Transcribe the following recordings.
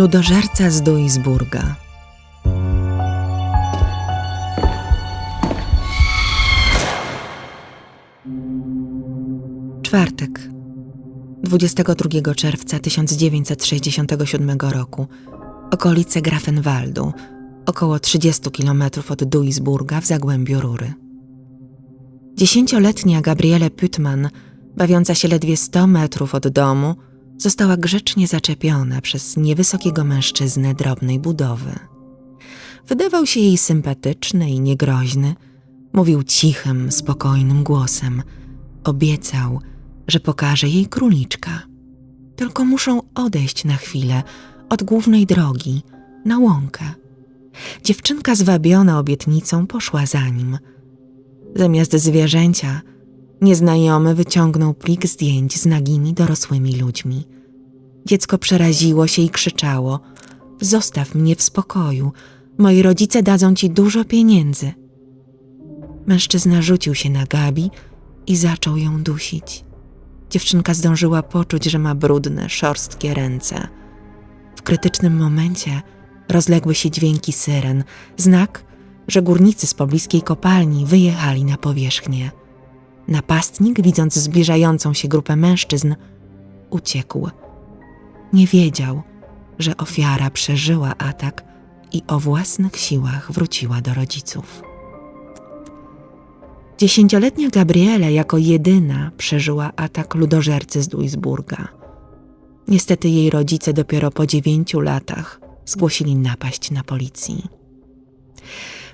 Ludożerca z Duisburga. Czwartek, 22 czerwca 1967 roku, okolice Grafenwaldu, około 30 km od Duisburga w Zagłębiu Rury. Dziesięcioletnia Gabriele Pütman, bawiąca się ledwie 100 metrów od domu, została grzecznie zaczepiona przez niewysokiego mężczyznę drobnej budowy. Wydawał się jej sympatyczny i niegroźny, mówił cichym, spokojnym głosem. Obiecał, że pokaże jej króliczka. Tylko muszą odejść na chwilę od głównej drogi, na łąkę. Dziewczynka zwabiona obietnicą poszła za nim. Zamiast zwierzęcia, nieznajomy wyciągnął plik zdjęć z nagimi dorosłymi ludźmi. Dziecko przeraziło się i krzyczało: Zostaw mnie w spokoju, moi rodzice dadzą ci dużo pieniędzy. Mężczyzna rzucił się na Gabi i zaczął ją dusić. Dziewczynka zdążyła poczuć, że ma brudne, szorstkie ręce. W krytycznym momencie rozległy się dźwięki syren, znak, że górnicy z pobliskiej kopalni wyjechali na powierzchnię. Napastnik, widząc zbliżającą się grupę mężczyzn, uciekł. Nie wiedział, że ofiara przeżyła atak i o własnych siłach wróciła do rodziców. Dziesięcioletnia Gabriele jako jedyna przeżyła atak ludożercy z Duisburga. Niestety jej rodzice dopiero po dziewięciu latach zgłosili napaść na policji.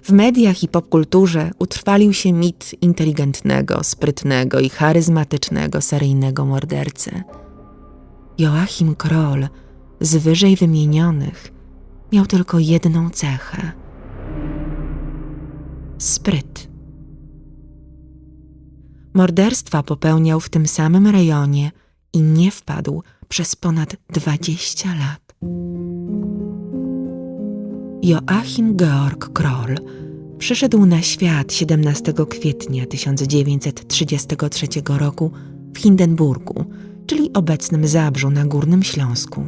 W mediach i popkulturze utrwalił się mit inteligentnego, sprytnego i charyzmatycznego seryjnego mordercy. Joachim Kroll z wyżej wymienionych miał tylko jedną cechę spryt. Morderstwa popełniał w tym samym rejonie i nie wpadł przez ponad 20 lat. Joachim Georg Kroll przyszedł na świat 17 kwietnia 1933 roku w Hindenburgu, czyli obecnym Zabrzu na Górnym Śląsku.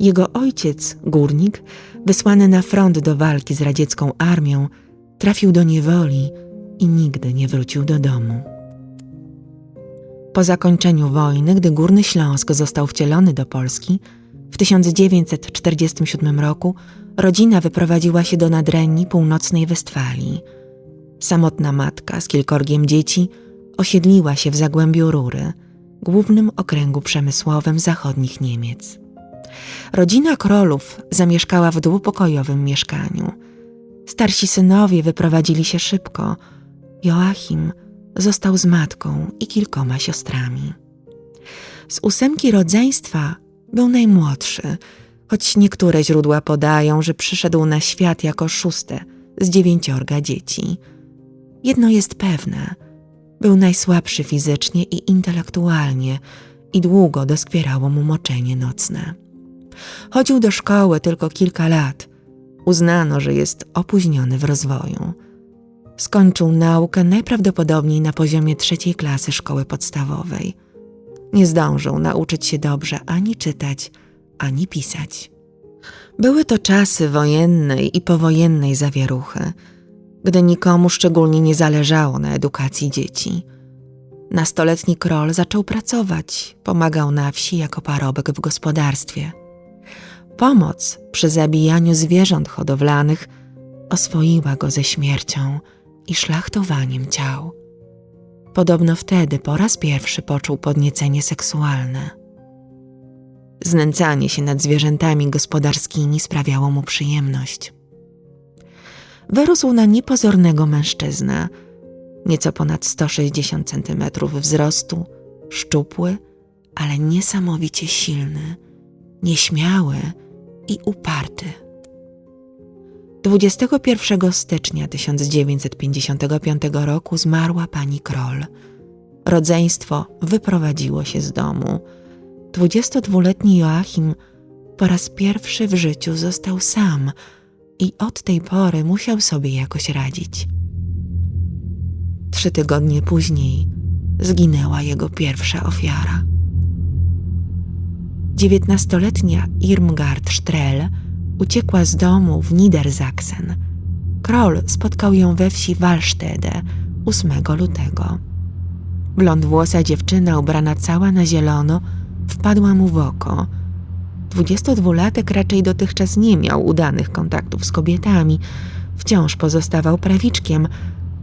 Jego ojciec, górnik, wysłany na front do walki z radziecką armią, trafił do niewoli i nigdy nie wrócił do domu. Po zakończeniu wojny, gdy Górny Śląsk został wcielony do Polski, w 1947 roku rodzina wyprowadziła się do Nadrenii Północnej Westfalii. Samotna matka z kilkorgiem dzieci osiedliła się w Zagłębiu Rury, głównym okręgu przemysłowym zachodnich Niemiec. Rodzina Krolów zamieszkała w dwupokojowym mieszkaniu. Starsi synowie wyprowadzili się szybko. Joachim został z matką i kilkoma siostrami. Z ósemki rodzeństwa był najmłodszy, choć niektóre źródła podają, że przyszedł na świat jako szóste z dziewięciorga dzieci. Jedno jest pewne: był najsłabszy fizycznie i intelektualnie i długo doskwierało mu moczenie nocne. Chodził do szkoły tylko kilka lat. Uznano, że jest opóźniony w rozwoju. Skończył naukę najprawdopodobniej na poziomie trzeciej klasy szkoły podstawowej. Nie zdążył nauczyć się dobrze ani czytać, ani pisać. Były to czasy wojennej i powojennej zawieruchy, gdy nikomu szczególnie nie zależało na edukacji dzieci. Nastoletni król zaczął pracować, pomagał na wsi jako parobek w gospodarstwie. Pomoc przy zabijaniu zwierząt hodowlanych oswoiła go ze śmiercią i szlachtowaniem ciał. Podobno wtedy po raz pierwszy poczuł podniecenie seksualne. Znęcanie się nad zwierzętami gospodarskimi sprawiało mu przyjemność. Wyrósł na niepozornego mężczyznę, nieco ponad 160 cm wzrostu, szczupły, ale niesamowicie silny, nieśmiały i uparty. 21 stycznia 1955 roku zmarła pani Kroll. Rodzeństwo wyprowadziło się z domu. 22-letni Joachim po raz pierwszy w życiu został sam i od tej pory musiał sobie jakoś radzić. Trzy tygodnie później zginęła jego pierwsza ofiara. 19-letnia Irmgard Strel uciekła z domu w Niedersachsen. Kroll spotkał ją we wsi Wallstede 8 lutego. Blondwłosa dziewczyna ubrana cała na zielono wpadła mu w oko. 22-latek raczej dotychczas nie miał udanych kontaktów z kobietami. Wciąż pozostawał prawiczkiem,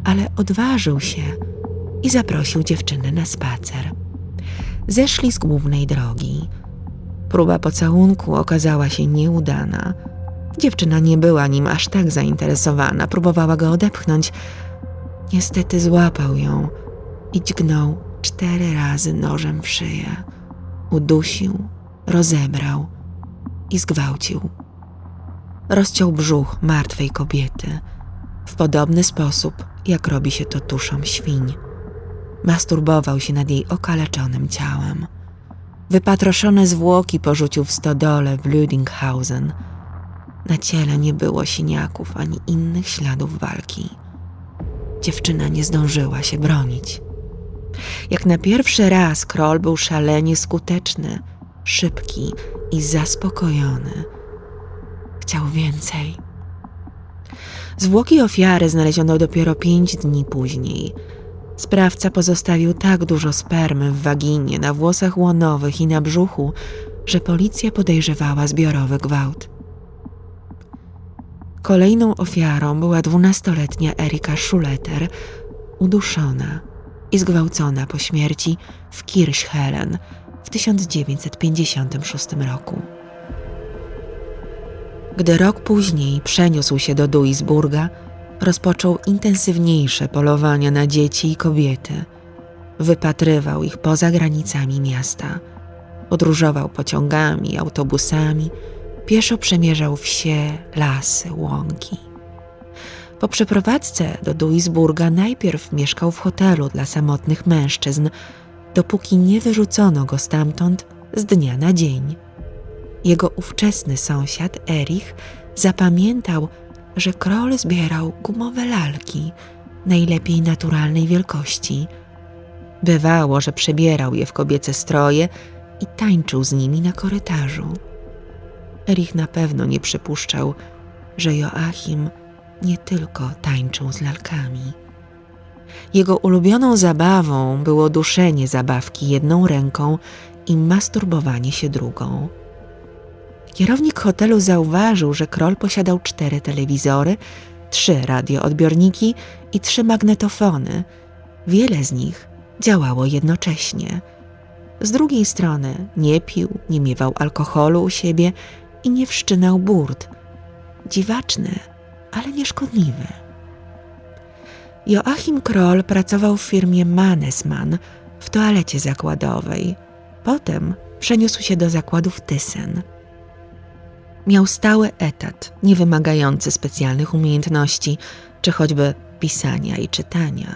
ale odważył się i zaprosił dziewczynę na spacer. Zeszli z głównej drogi. Próba pocałunku okazała się nieudana. Dziewczyna nie była nim aż tak zainteresowana, próbowała go odepchnąć. Niestety złapał ją i dźgnął cztery razy nożem w szyję. Udusił, rozebrał i zgwałcił. Rozciął brzuch martwej kobiety w podobny sposób, jak robi się to tuszą świń. Masturbował się nad jej okaleczonym ciałem. Wypatroszone zwłoki porzucił w stodole w Lüdinghausen. Na ciele nie było siniaków ani innych śladów walki. Dziewczyna nie zdążyła się bronić. Jak na pierwszy raz król był szalenie skuteczny, szybki i zaspokojony. Chciał więcej. Zwłoki ofiary znaleziono dopiero pięć dni później. Sprawca pozostawił tak dużo spermy w waginie, na włosach łonowych i na brzuchu, że policja podejrzewała zbiorowy gwałt. Kolejną ofiarą była dwunastoletnia Erika Schuleter, uduszona i zgwałcona po śmierci w Kirchhellen w 1956 roku. Gdy rok później przeniósł się do Duisburga, rozpoczął intensywniejsze polowania na dzieci i kobiety. Wypatrywał ich poza granicami miasta. Podróżował pociągami, autobusami, pieszo przemierzał wsie, lasy, łąki. Po przeprowadzce do Duisburga najpierw mieszkał w hotelu dla samotnych mężczyzn, dopóki nie wyrzucono go stamtąd z dnia na dzień. Jego ówczesny sąsiad Erich zapamiętał, że król zbierał gumowe lalki, najlepiej naturalnej wielkości. Bywało, że przebierał je w kobiece stroje i tańczył z nimi na korytarzu. Erich na pewno nie przypuszczał, że Joachim nie tylko tańczył z lalkami. Jego ulubioną zabawą było duszenie zabawki jedną ręką i masturbowanie się drugą. Kierownik hotelu zauważył, że król posiadał cztery telewizory, trzy radioodbiorniki i trzy magnetofony. Wiele z nich działało jednocześnie. Z drugiej strony nie pił, nie miewał alkoholu u siebie i nie wszczynał burt. Dziwaczny, ale nieszkodliwy. Joachim Kroll pracował w firmie Mannesmann w toalecie zakładowej. Potem przeniósł się do zakładów Thyssen. Miał stały etat, nie wymagający specjalnych umiejętności, czy choćby pisania i czytania.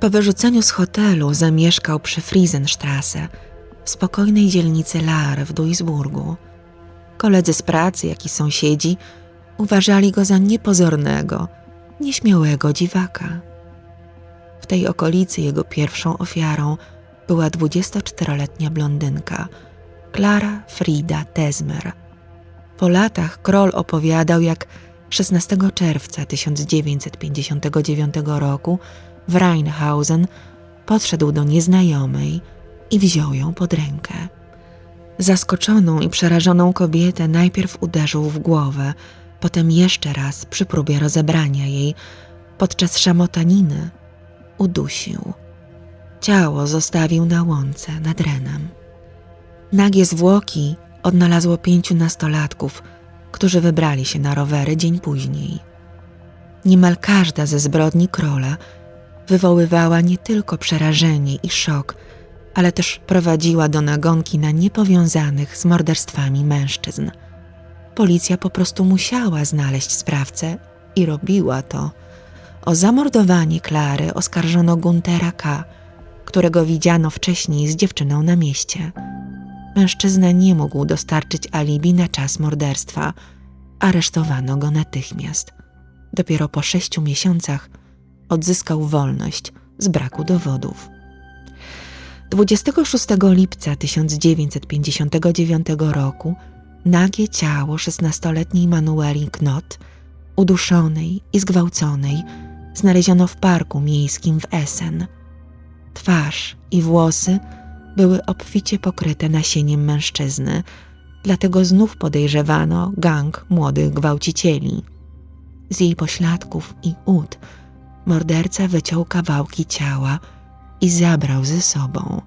Po wyrzuceniu z hotelu zamieszkał przy Friesenstrasse, w spokojnej dzielnicy Lahr w Duisburgu. Koledzy z pracy, jak i sąsiedzi uważali go za niepozornego, nieśmiałego dziwaka. W tej okolicy jego pierwszą ofiarą była 24-letnia blondynka Klara Frida Tesmer – po latach Kroll opowiadał, jak 16 czerwca 1959 roku w Rheinhausen podszedł do nieznajomej i wziął ją pod rękę. Zaskoczoną i przerażoną kobietę najpierw uderzył w głowę, potem jeszcze raz przy próbie rozebrania jej, podczas szamotaniny udusił. Ciało zostawił na łące nad Renem. Nagie zwłoki odnalazło pięciu nastolatków, którzy wybrali się na rowery dzień później. Niemal każda ze zbrodni króla wywoływała nie tylko przerażenie i szok, ale też prowadziła do nagonki na niepowiązanych z morderstwami mężczyzn. Policja po prostu musiała znaleźć sprawcę i robiła to. O zamordowanie Klary oskarżono Guntera K., którego widziano wcześniej z dziewczyną na mieście. Mężczyzna nie mógł dostarczyć alibi na czas morderstwa. Aresztowano go natychmiast. Dopiero po sześciu miesiącach odzyskał wolność z braku dowodów. 26 lipca 1959 roku nagie ciało 16-letniej Manueli Knott, uduszonej i zgwałconej, znaleziono w parku miejskim w Essen. Twarz i włosy były obficie pokryte nasieniem mężczyzny, dlatego znów podejrzewano gang młodych gwałcicieli. Z jej pośladków i ud morderca wyciął kawałki ciała i zabrał ze sobą.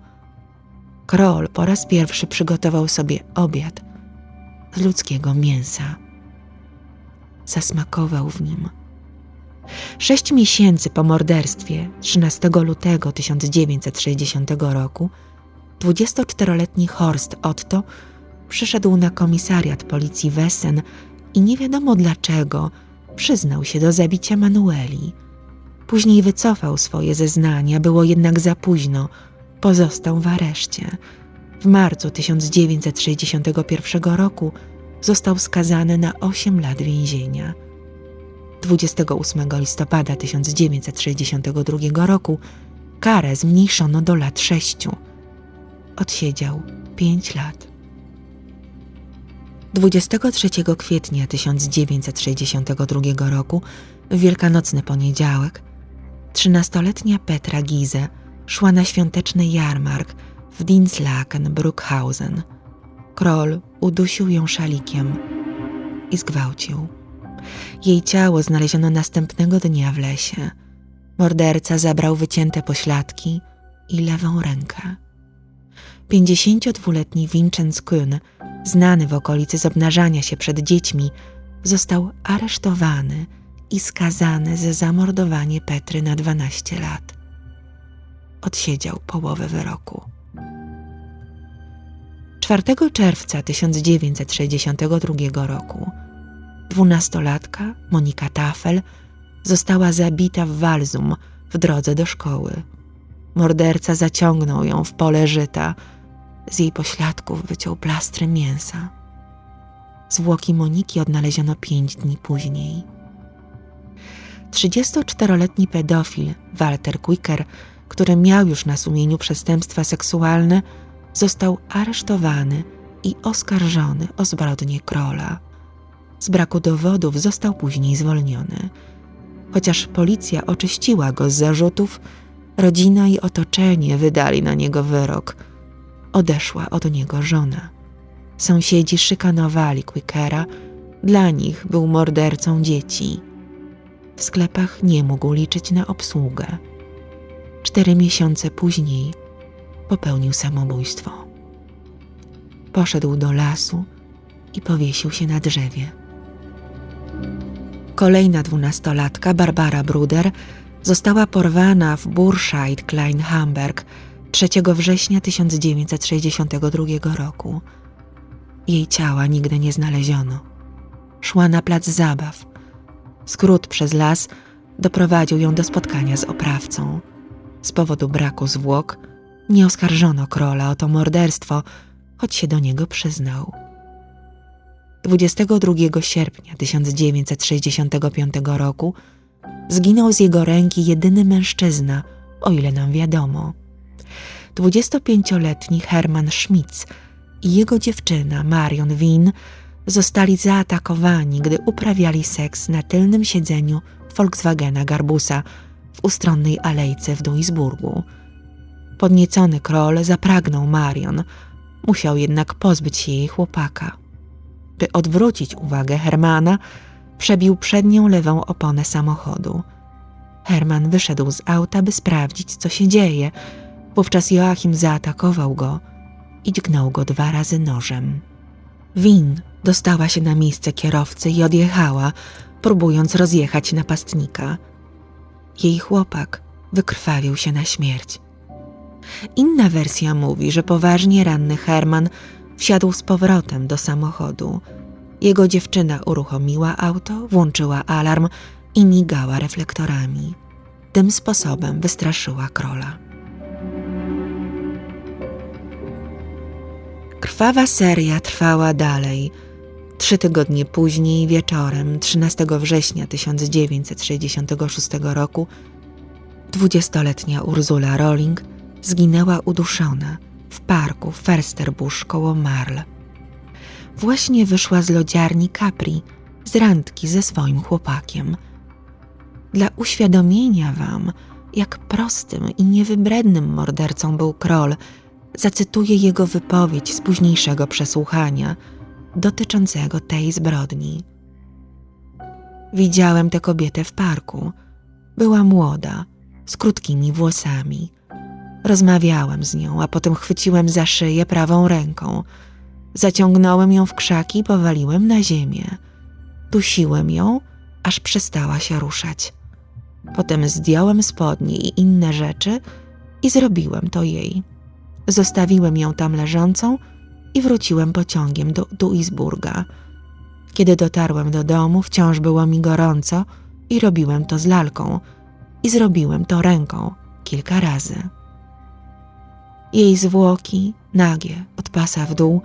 Król po raz pierwszy przygotował sobie obiad z ludzkiego mięsa. Zasmakował w nim. Sześć miesięcy po morderstwie, 13 lutego 1960 roku, 24-letni Horst Otto przyszedł na komisariat policji Wessen i nie wiadomo dlaczego przyznał się do zabicia Manueli. Później wycofał swoje zeznania, było jednak za późno, pozostał w areszcie. W marcu 1961 roku został skazany na 8 lat więzienia. 28 listopada 1962 roku karę zmniejszono do lat 6. Odsiedział 5 lat. 23 kwietnia 1962 roku, w wielkanocny poniedziałek, 13-letnia Petra Gize szła na świąteczny jarmark w Dinslaken Bruckhausen. Król udusił ją szalikiem i zgwałcił. Jej ciało znaleziono następnego dnia w lesie. Morderca zabrał wycięte pośladki i lewą rękę. 52-letni Vincenz Kuhn, znany w okolicy z obnażania się przed dziećmi, został aresztowany i skazany za zamordowanie Petry na 12 lat. Odsiedział połowę wyroku. 4 czerwca 1962 roku dwunastolatka Monika Tafel została zabita w Walzum w drodze do szkoły. Morderca zaciągnął ją w pole żyta. Z jej pośladków wyciął plastry mięsa. Zwłoki Moniki odnaleziono pięć dni później. 34-letni pedofil Walter Quicker, który miał już na sumieniu przestępstwa seksualne, został aresztowany i oskarżony o zbrodnię króla. Z braku dowodów został później zwolniony. Chociaż policja oczyściła go z zarzutów, rodzina i otoczenie wydali na niego wyrok. Odeszła od niego żona. Sąsiedzi szykanowali Quickera, dla nich był mordercą dzieci. W sklepach nie mógł liczyć na obsługę. Cztery miesiące później popełnił samobójstwo. Poszedł do lasu i powiesił się na drzewie. Kolejna dwunastolatka, Barbara Bruder, została porwana w Burscheid Klein Hamburg 3 września 1962 roku. Jej ciała nigdy nie znaleziono. Szła na plac zabaw. Skrót przez las doprowadził ją do spotkania z oprawcą. Z powodu braku zwłok nie oskarżono króla o to morderstwo, choć się do niego przyznał. 22 sierpnia 1965 roku zginął z jego ręki jedyny mężczyzna, o ile nam wiadomo. 25-letni Hermann Schmitz i jego dziewczyna Marion Wien zostali zaatakowani, gdy uprawiali seks na tylnym siedzeniu Volkswagena Garbusa w ustronnej alejce w Duisburgu. Podniecony król zapragnął Marion, musiał jednak pozbyć się jej chłopaka. By odwrócić uwagę Hermana, przebił przednią lewą oponę samochodu. Herman wyszedł z auta, by sprawdzić, co się dzieje. Wówczas Joachim zaatakował go i dźgnął go dwa razy nożem. Win dostała się na miejsce kierowcy i odjechała, próbując rozjechać napastnika. Jej chłopak wykrwawił się na śmierć. Inna wersja mówi, że poważnie ranny Herman wsiadł z powrotem do samochodu. Jego dziewczyna uruchomiła auto, włączyła alarm i migała reflektorami. Tym sposobem wystraszyła króla. Krwawa seria trwała dalej. Trzy tygodnie później, wieczorem 13 września 1966 roku, dwudziestoletnia Ursula Rolling zginęła uduszona w parku Fersterbusch koło Marl. Właśnie wyszła z lodziarni Capri z randki ze swoim chłopakiem. Dla uświadomienia wam, jak prostym i niewybrednym mordercą był król, zacytuję jego wypowiedź z późniejszego przesłuchania dotyczącego tej zbrodni. Widziałem tę kobietę w parku. Była młoda, z krótkimi włosami. Rozmawiałem z nią, a potem chwyciłem za szyję prawą ręką. Zaciągnąłem ją w krzaki i powaliłem na ziemię. Dusiłem ją, aż przestała się ruszać. Potem zdjąłem spodnie i inne rzeczy i zrobiłem to jej. Zostawiłem ją tam leżącą i wróciłem pociągiem do Duisburga. Kiedy dotarłem do domu, wciąż było mi gorąco i robiłem to z lalką. I zrobiłem to ręką kilka razy. Jej zwłoki, nagie, od pasa w dół,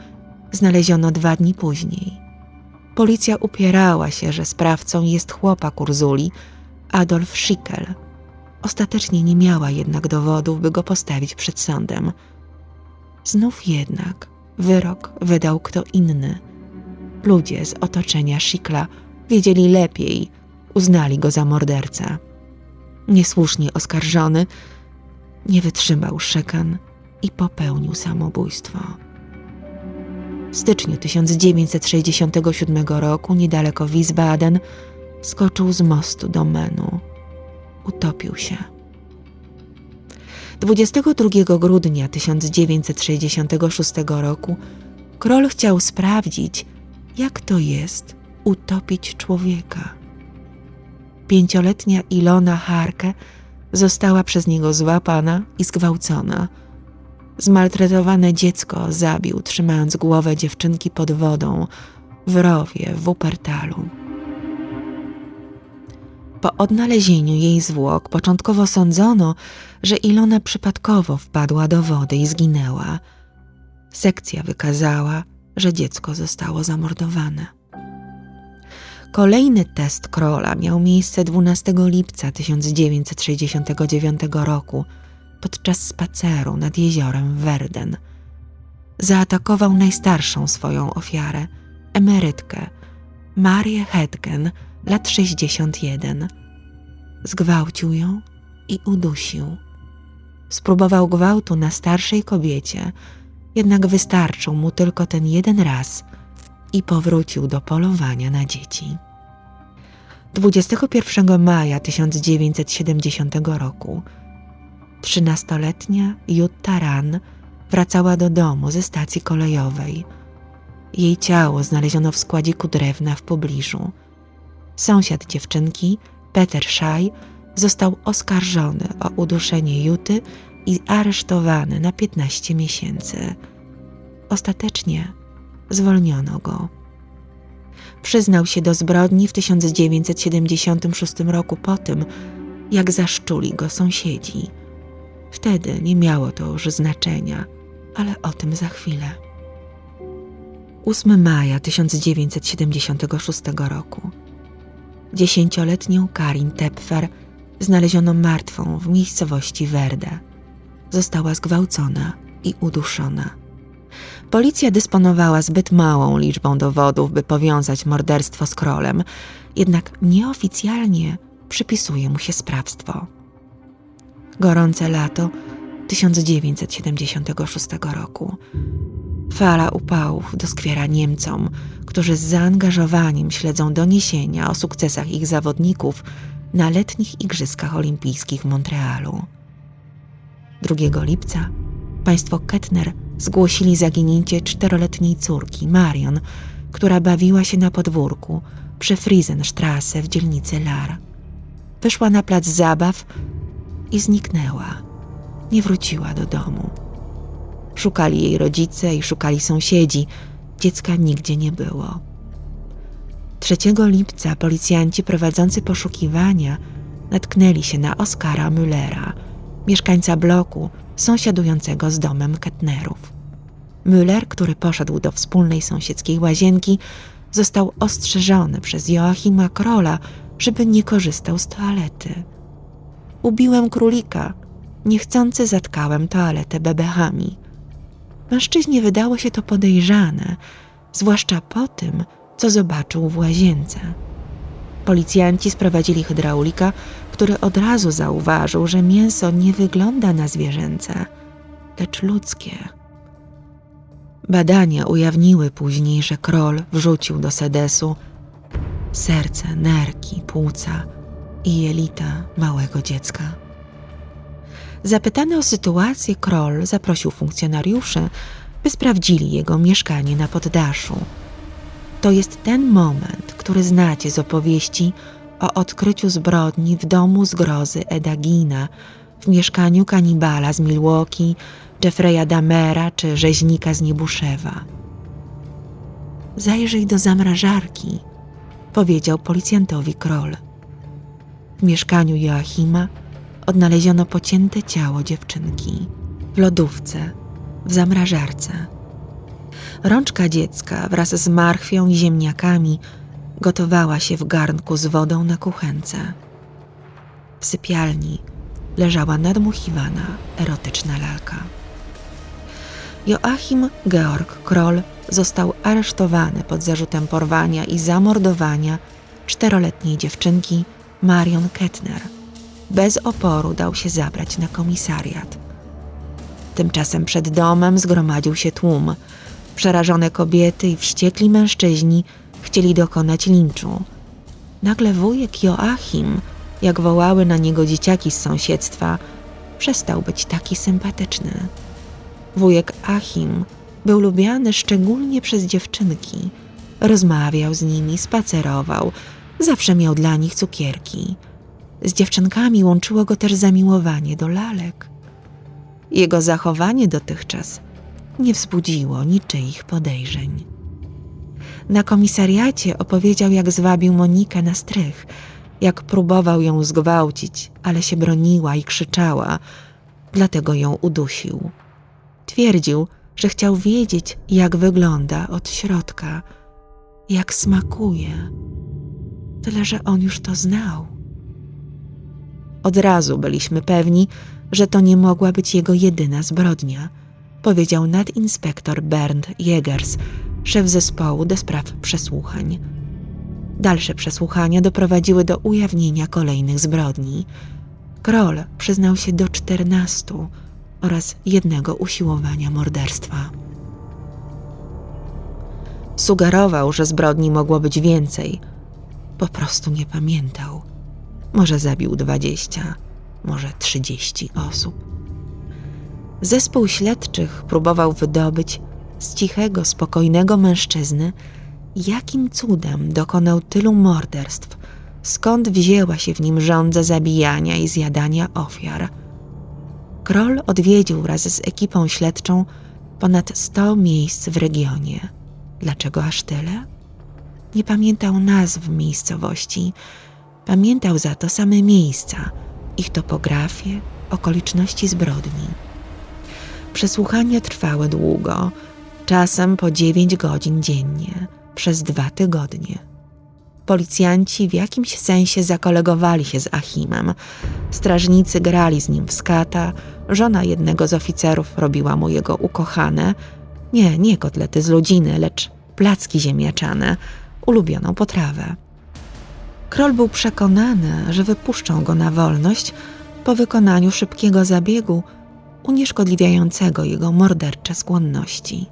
znaleziono dwa dni później. Policja upierała się, że sprawcą jest chłopak Urzuli, Adolf Schickel. Ostatecznie nie miała jednak dowodów, by go postawić przed sądem. Znów jednak wyrok wydał kto inny. Ludzie z otoczenia Schickla wiedzieli lepiej, uznali go za mordercę. Niesłusznie oskarżony, nie wytrzymał szekan i popełnił samobójstwo. W styczniu 1967 roku, niedaleko Wiesbaden, skoczył z mostu do Menu. Utopił się. 22 grudnia 1966 roku król chciał sprawdzić, jak to jest utopić człowieka. Pięcioletnia Ilona Harke została przez niego złapana i zgwałcona. Zmaltretowane dziecko zabił, trzymając głowę dziewczynki pod wodą w rowie w Wuppertalu. Po odnalezieniu jej zwłok początkowo sądzono, że Ilona przypadkowo wpadła do wody i zginęła. Sekcja wykazała, że dziecko zostało zamordowane. Kolejny test Krola miał miejsce 12 lipca 1969 roku podczas spaceru nad jeziorem Werden. Zaatakował najstarszą swoją ofiarę, emerytkę, Marię Hetgen, lat 61. Zgwałcił ją i udusił. Spróbował gwałtu na starszej kobiecie, jednak wystarczył mu tylko ten jeden raz i powrócił do polowania na dzieci. 21 maja 1970 roku trzynastoletnia Jutta Ran wracała do domu ze stacji kolejowej. Jej ciało znaleziono w składziku drewna w pobliżu. Sąsiad dziewczynki, Peter Szaj, został oskarżony o uduszenie Juty i aresztowany na 15 miesięcy. Ostatecznie zwolniono go. Przyznał się do zbrodni w 1976 roku po tym, jak zaszczuli go sąsiedzi. Wtedy nie miało to już znaczenia, ale o tym za chwilę. 8 maja 1976 roku. Dziesięcioletnią Karin Tepfer znaleziono martwą w miejscowości Werde. Została zgwałcona i uduszona. Policja dysponowała zbyt małą liczbą dowodów, by powiązać morderstwo z królem, jednak nieoficjalnie przypisuje mu się sprawstwo. Gorące lato 1976 roku. Fala upałów doskwiera Niemcom, którzy z zaangażowaniem śledzą doniesienia o sukcesach ich zawodników na letnich Igrzyskach Olimpijskich w Montrealu. 2 lipca państwo Kettner zgłosili zaginięcie czteroletniej córki Marion, która bawiła się na podwórku przy Friesenstrasse w dzielnicy Lar. Wyszła na plac zabaw i zniknęła. Nie wróciła do domu. Szukali jej rodzice i szukali sąsiedzi. Dziecka nigdzie nie było. 3 lipca policjanci prowadzący poszukiwania natknęli się na Oskara Müllera, mieszkańca bloku sąsiadującego z domem Kettnerów. Müller, który poszedł do wspólnej sąsiedzkiej łazienki, został ostrzeżony przez Joachima Krola, żeby nie korzystał z toalety. Ubiłem królika, niechcący zatkałem toaletę bebechami. Mężczyźnie wydało się to podejrzane, zwłaszcza po tym, co zobaczył w łazience. Policjanci sprowadzili hydraulika, który od razu zauważył, że mięso nie wygląda na zwierzęce, lecz ludzkie. Badania ujawniły później, że król wrzucił do sedesu serce, nerki, płuca i jelita małego dziecka. Zapytany o sytuację, król zaprosił funkcjonariuszy, by sprawdzili jego mieszkanie na poddaszu. To jest ten moment, który znacie z opowieści o odkryciu zbrodni w domu zgrozy Edagina, w mieszkaniu kanibala z Milwaukee, Jeffreya Damera czy rzeźnika z Niebuszewa. Zajrzyj do zamrażarki, powiedział policjantowi król. W mieszkaniu Joachima odnaleziono pocięte ciało dziewczynki w lodówce, w zamrażarce. Rączka dziecka wraz z marchwią i ziemniakami gotowała się w garnku z wodą na kuchence. W sypialni leżała nadmuchiwana, erotyczna lalka. Joachim Georg Kroll został aresztowany pod zarzutem porwania i zamordowania czteroletniej dziewczynki Marion Kettner. Bez oporu dał się zabrać na komisariat. Tymczasem przed domem zgromadził się tłum. Przerażone kobiety i wściekli mężczyźni chcieli dokonać linczu. Nagle wujek Joachim, jak wołały na niego dzieciaki z sąsiedztwa, przestał być taki sympatyczny. Wujek Achim był lubiany szczególnie przez dziewczynki. Rozmawiał z nimi, spacerował, zawsze miał dla nich cukierki. Z dziewczynkami łączyło go też zamiłowanie do lalek. Jego zachowanie dotychczas nie wzbudziło niczyich podejrzeń. Na komisariacie opowiedział, jak zwabił Monikę na strych, jak próbował ją zgwałcić, ale się broniła i krzyczała, dlatego ją udusił. Twierdził, że chciał wiedzieć, jak wygląda od środka, jak smakuje. Tyle, że on już to znał. Od razu byliśmy pewni, że to nie mogła być jego jedyna zbrodnia, powiedział nadinspektor Bernd Jägers, szef zespołu do spraw przesłuchań. Dalsze przesłuchania doprowadziły do ujawnienia kolejnych zbrodni. Kroll przyznał się do czternastu oraz jednego usiłowania morderstwa. Sugerował, że zbrodni mogło być więcej. Po prostu nie pamiętał. Może zabił dwadzieścia, może trzydzieści osób. Zespół śledczych próbował wydobyć z cichego, spokojnego mężczyzny, jakim cudem dokonał tylu morderstw, skąd wzięła się w nim żądza zabijania i zjadania ofiar. Król odwiedził wraz z ekipą śledczą ponad sto miejsc w regionie. Dlaczego aż tyle? Nie pamiętał nazw miejscowości, pamiętał za to same miejsca, ich topografię, okoliczności zbrodni. Przesłuchania trwały długo, czasem po dziewięć godzin dziennie, przez dwa tygodnie. Policjanci w jakimś sensie zakolegowali się z Achimem. Strażnicy grali z nim w skata, żona jednego z oficerów robiła mu jego ukochane, nie, nie kotlety z ludziny, lecz placki ziemniaczane, ulubioną potrawę. Król był przekonany, że wypuszczą go na wolność po wykonaniu szybkiego zabiegu unieszkodliwiającego jego mordercze skłonności.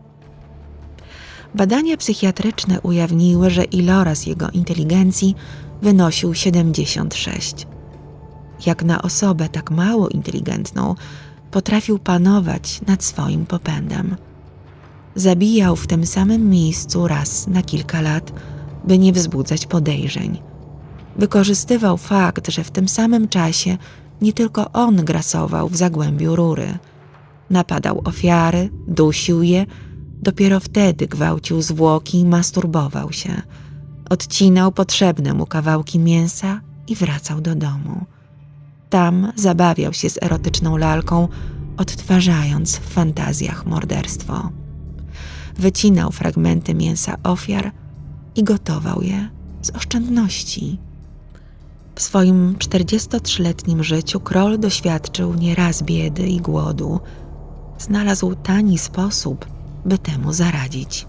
Badania psychiatryczne ujawniły, że iloraz jego inteligencji wynosił 76. Jak na osobę tak mało inteligentną, potrafił panować nad swoim popędem. Zabijał w tym samym miejscu raz na kilka lat, by nie wzbudzać podejrzeń. Wykorzystywał fakt, że w tym samym czasie nie tylko on grasował w zagłębiu rury. Napadał ofiary, dusił je, dopiero wtedy gwałcił zwłoki i masturbował się. Odcinał potrzebne mu kawałki mięsa i wracał do domu. Tam zabawiał się z erotyczną lalką, odtwarzając w fantazjach morderstwo. Wycinał fragmenty mięsa ofiar i gotował je z oszczędności W swoim 43-letnim życiu król doświadczył nieraz biedy i głodu. Znalazł tani sposób, by temu zaradzić.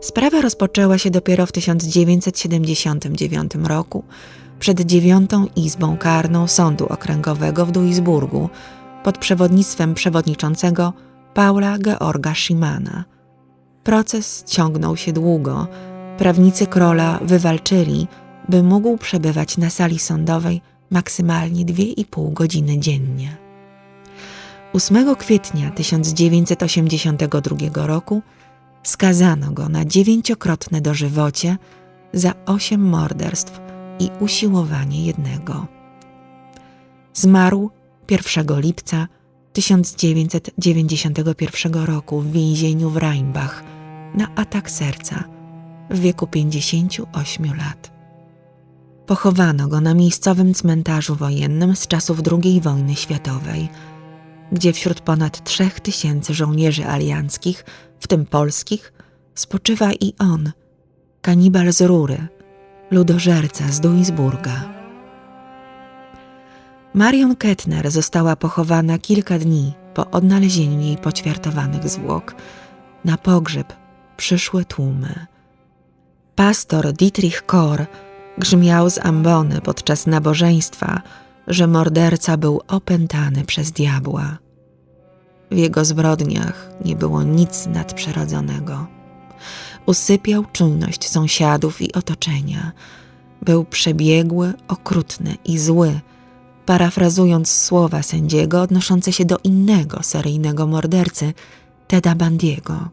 Sprawa rozpoczęła się dopiero w 1979 roku przed dziewiątą Izbą Karną Sądu Okręgowego w Duisburgu pod przewodnictwem przewodniczącego Paula Georga Schimana. Proces ciągnął się długo. Prawnicy króla wywalczyli, by mógł przebywać na sali sądowej maksymalnie 2,5 godziny dziennie. 8 kwietnia 1982 roku skazano go na dziewięciokrotne dożywocie za osiem morderstw i usiłowanie jednego. Zmarł 1 lipca 1991 roku w więzieniu w Rheinbach na atak serca w wieku 58 lat. Pochowano go na miejscowym cmentarzu wojennym z czasów II wojny światowej, gdzie wśród ponad trzech tysięcy żołnierzy alianckich, w tym polskich, spoczywa i on, kanibal z Rury, ludożerca z Duisburga. Marion Kettner została pochowana kilka dni po odnalezieniu jej poćwiartowanych zwłok. Na pogrzeb przyszły tłumy. Pastor Dietrich Kor grzmiał z ambony podczas nabożeństwa, że morderca był opętany przez diabła. W jego zbrodniach nie było nic nadprzyrodzonego. Usypiał czujność sąsiadów i otoczenia. Był przebiegły, okrutny i zły, parafrazując słowa sędziego odnoszące się do innego seryjnego mordercy, Teda Bandiego.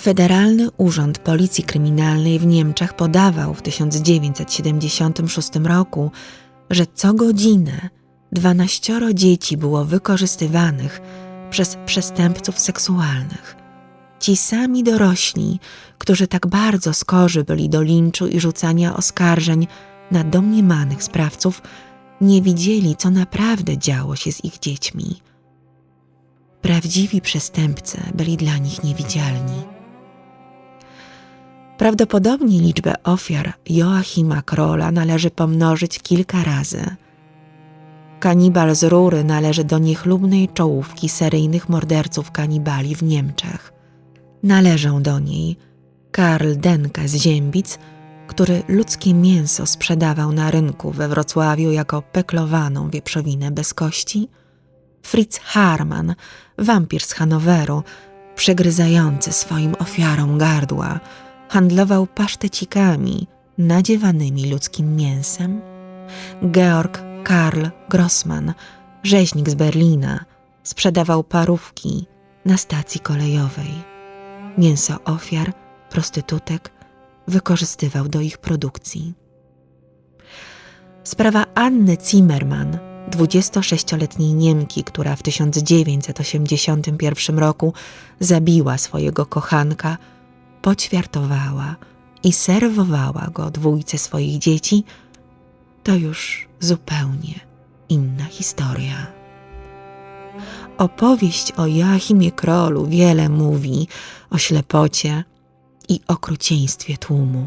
Federalny Urząd Policji Kryminalnej w Niemczech podawał w 1976 roku, że co godzinę dwanaścioro dzieci było wykorzystywanych przez przestępców seksualnych. Ci sami dorośli, którzy tak bardzo skorzy byli do linczu i rzucania oskarżeń na domniemanych sprawców, nie widzieli, co naprawdę działo się z ich dziećmi. Prawdziwi przestępcy byli dla nich niewidzialni. Prawdopodobnie liczbę ofiar Joachima Krola należy pomnożyć kilka razy. Kanibal z Rury należy do niechlubnej czołówki seryjnych morderców kanibali w Niemczech. Należą do niej Karl Denke z Ziębic, który ludzkie mięso sprzedawał na rynku we Wrocławiu jako peklowaną wieprzowinę bez kości, Fritz Harman, wampir z Hanoweru, przegryzający swoim ofiarom gardła, handlował pasztecikami nadziewanymi ludzkim mięsem, Georg Karl Grossman, rzeźnik z Berlina, sprzedawał parówki na stacji kolejowej. Mięso ofiar, prostytutek wykorzystywał do ich produkcji. Sprawa Anny Zimmerman, 26-letniej Niemki, która w 1981 roku zabiła swojego kochanka, poćwiartowała i serwowała go dwójce swoich dzieci, to już zupełnie inna historia. Opowieść o Joachimie Krolu wiele mówi o ślepocie i okrucieństwie tłumu.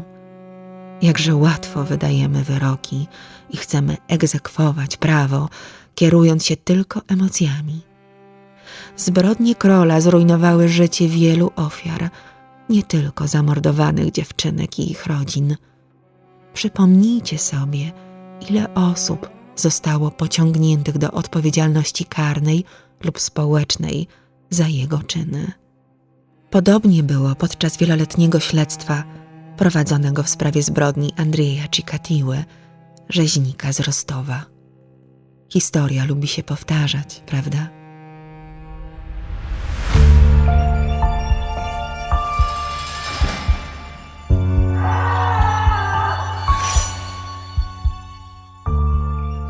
Jakże łatwo wydajemy wyroki i chcemy egzekwować prawo, kierując się tylko emocjami. Zbrodnie króla zrujnowały życie wielu ofiar, nie tylko zamordowanych dziewczynek i ich rodzin. Przypomnijcie sobie, ile osób zostało pociągniętych do odpowiedzialności karnej lub społecznej za jego czyny. Podobnie było podczas wieloletniego śledztwa prowadzonego w sprawie zbrodni Andrzeja Cikatiły, rzeźnika z Rostowa. Historia lubi się powtarzać, prawda?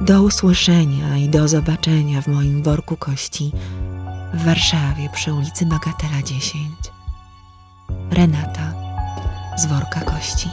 Do usłyszenia i do zobaczenia w moim worku kości w Warszawie przy ulicy Bagatela 10. Renata z worka kości.